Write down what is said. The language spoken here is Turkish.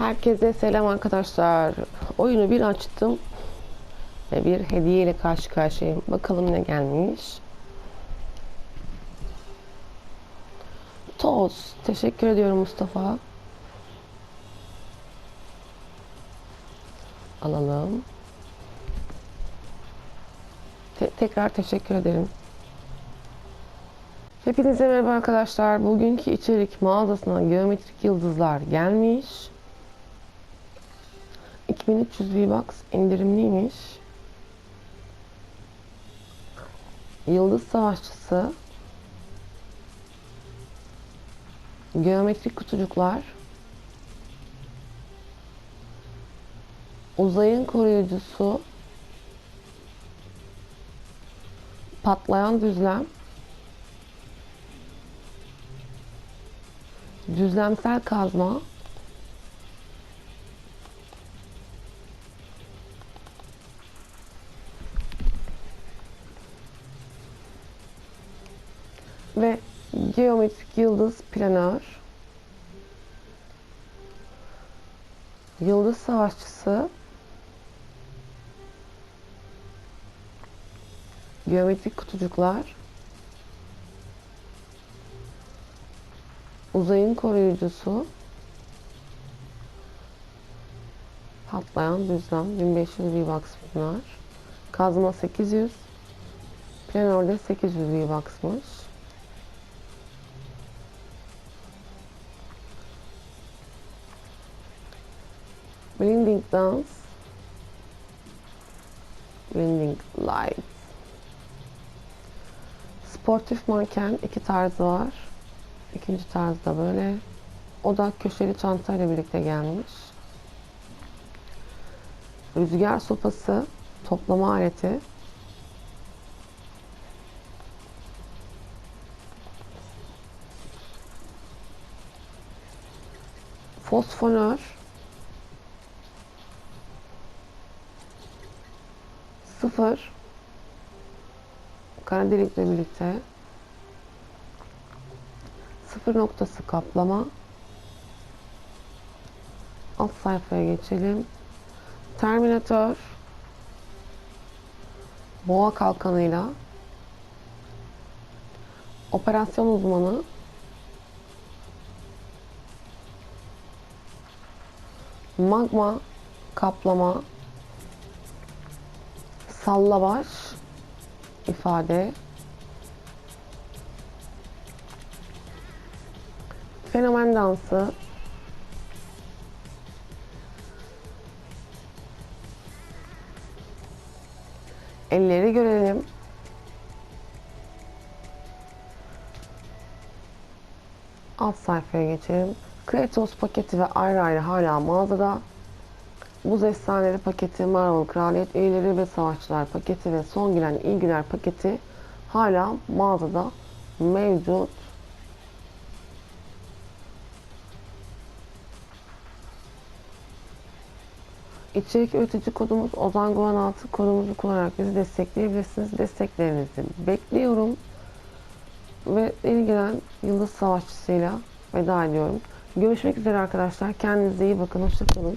Herkese selam arkadaşlar. Oyunu bir açtım ve bir hediye ile karşı karşıyayım. Bakalım ne gelmiş. Toz. Teşekkür ediyorum Mustafa. Alalım. Te- tekrar teşekkür ederim. Hepinize merhaba arkadaşlar. Bugünkü içerik mağazasına geometrik yıldızlar gelmiş. 2300 V-Bucks indirimliymiş. Yıldız Savaşçısı. Geometrik kutucuklar. Uzayın koruyucusu. Patlayan düzlem. Düzlemsel kazma geometrik yıldız planör? Yıldız savaşçısı. Geometrik kutucuklar? Uzayın koruyucusu. Patlayan düzlem 1500 V-Bucks bunlar. Kazma 800 planörde 800 V-Bucks'mış Blinding Dance Blinding Lights Sportif manken iki tarzı var. İkinci tarz da böyle. O da köşeli çantayla birlikte gelmiş. Rüzgar sopası, toplama aleti. Fosfonör. Sıfır. Kara delikle birlikte. Sıfır noktası kaplama. Alt sayfaya geçelim. Terminator. Boğa kalkanıyla. Operasyon uzmanı. Magma kaplama. Sallabaş ifade. Fenomen dansı. Elleri görelim. Alt sayfaya geçelim. Kratos paketi ve ayrı ayrı hala mağazada. Buz Efsaneleri paketi, Marvel Kraliyet üyeleri ve Savaşçılar paketi ve son giren İlgiler paketi hala mağazada mevcut. İçerik üretici kodumuz Ozan Guan 6 kodumuzu kullanarak bizi destekleyebilirsiniz. Desteklerinizi bekliyorum. Ve ilgilen Yıldız Savaşçısıyla veda ediyorum. Görüşmek üzere arkadaşlar. Kendinize iyi bakın. Hoşçakalın.